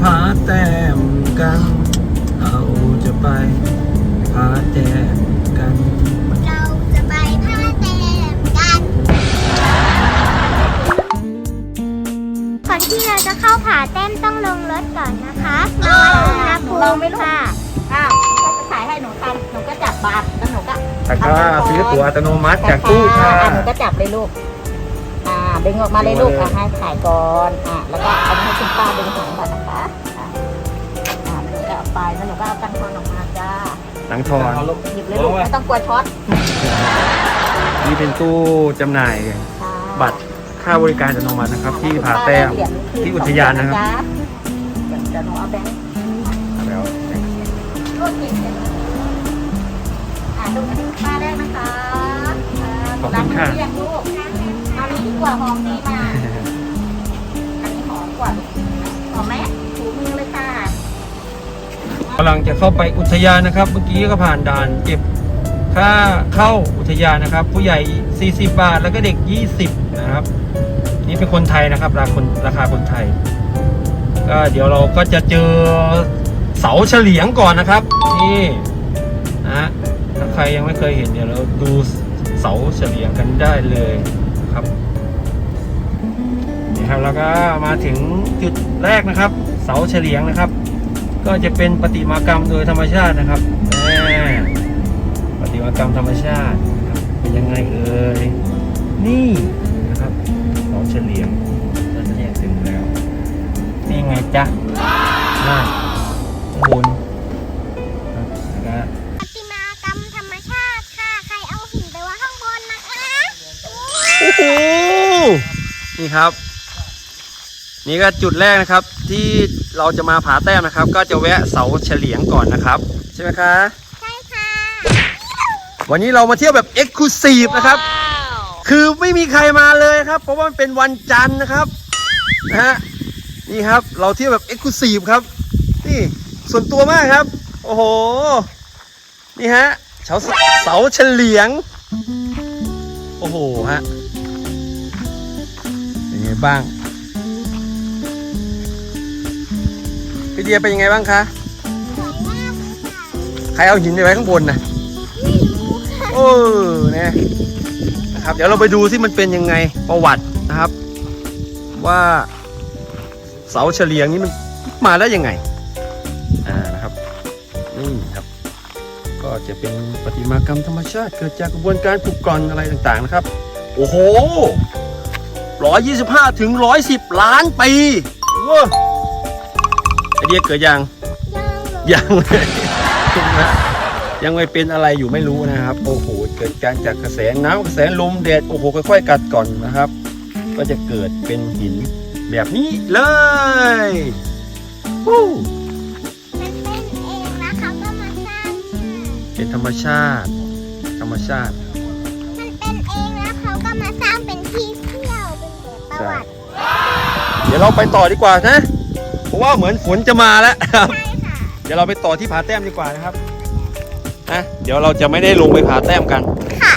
ผาแต้มกัน เราจะไปผาแต้มกัน เราจะไปพาแต้มกันก่อนที่เราจะเข้าผาแต้มต้องลงรถก่อนนะคะมาวัดอุณหภูลองไหมมิลูก ค่ะอ้าวก็จะขายให้หนูตันหนูก็จับบาทแล้วหนูก็ตะกร้าซื้อตั๋วอัตโนมัติจากตู้ค่ะอ่หนูก็จับเลยลูกอ่า ดึงออกมาเลยลูกดึงมาเลยอะให้ขายก่อนอ่าแล้วก็เอาให้คุณป้าดึงหางก่อนนะคะอ่าอ่าหนูก็เอาไปแล้วหนูก็เอาตังค์ทอนออกมาจ้าหนังทอนหยิบเลยลูกไม่ต้องกลัวช็อตนี่เป็นตู้จำหน่ายค่ะบัตรค่าบริการอัตโนมัตินะครับ ที่ผาแต้มที่อุทยานนะครับเดี๋ยวจะหนูเอาแบงค์แล้วรูดผิดเสร็จอ่าดูที่ป้าแรกนะคะอ่าขอบคุณค่ะ ดีกว่าหอมดีมาอันนี้หอมกว่าหอมไหมถูมือเลยค่ะกำลังจะเข้าไปอุทยานนะครับ เมื่อกี้ก็ผ่านด่านเก็บค่าเข้าอุทยานนะครับ ผู้ใหญ่ 40 บาทแล้วก็เด็ก 20 นะครับ นี่เป็นคนไทยนะครับ ราคาคนราคาคนไทย ก็เดี๋ยวเราก็จะเจอเสาเฉลียงก่อนนะครับ นี่นะฮะถ้าใครยังไม่เคยเห็นเดี๋ยวเราดูเสาเฉลียงกันได้เลยครับ นี่ครับแล้วก็มาถึงจุดแรกนะครับ เสาเฉลียงนะครับ ก็จะเป็นประติมากรรมโดยธรรมชาตินะครับแม่ประติมากรรมธรรมชาตินะครับเป็นยังไงเอ่ยนี่นะครับเสาเฉลียงเราจะแยกถึงแล้วนี่ไงจ๊ะน่าข้างบนครับแล้วก็ประติมากรรมธรรมชาติค่ะใครเอาหินไปไว้ข้างบนนะคะโอ้โหนี่ครับ นี่ก็จุดแรกนะครับที่เราจะมาผาแต้มนะครับ ก็จะแวะเสาเฉลียงก่อนนะครับ ใช่ไหมคะใช่ค่ะวันนี้เรามาเที่ยวแบบเอ็กซ์คลูซีฟนะครับ คือไม่มีใครมาเลยครับ เพราะว่ามันเป็นวันจันทร์นะครับนะฮะนี่ครับเราเที่ยวแบบเอ็กซ์คลูซีฟครับ นี่ส่วนตัวมากครับ โอ้โห นี่ฮะเสาเสาเฉลียง โอ้โหฮะเป็นไงบ้าง พี่เดียเป็นยังไงบ้างคะสวยมากเลยค่ะใครเอาหินไปไว้ข้างบนนะไม่รู้ค่ะเออเนี่ยนะครับ เดี๋ยวเราไปดูที่มันเป็นยังไงประวัตินะครับ ว่าเสาเฉลียงนี้มันมาได้ยังไงอ่านะครับนี่ครับก็จะเป็นประติมากรรมธรรมชาติ เกิดจากกระบวนการปลูกกร่อนอะไรต่างๆนะครับ โอ้โหร้อยยี่สิบห้าถึงร้อยสิบล้านปีว้า ไอเดียเกิดยังยังเลยยังเลยนะยังไม่เป็นอะไรอยู่ไม่รู้นะครับโอ้โหเกิดการจากกระแสน้ำกระแสลมแดดโอ้โหค่อยๆกัดก่อนนะครับ ก็จะเกิดเป็นหินแบบนี้เลยวู้มันเป็นเองแล้วเขาก็มาสร้างค่ะเป็นธรรมชาติ ธรรมชาติ มันเป็นเองแล้วเขาก็มาสร้างเป็นที่เที่ยวเป็นแบบประวัติ เดี๋ยวเราไปต่อดีกว่านะเพ ราะว่าเหมือนฝนจะมาแล้วครับใช่ค่ะเดี๋ยวเราไปต่อที่ผาแต้มดีกว่านะครับนะเดี๋ยวเราจะไม่ได้ลงไปผาแต้มกัน ค่ะ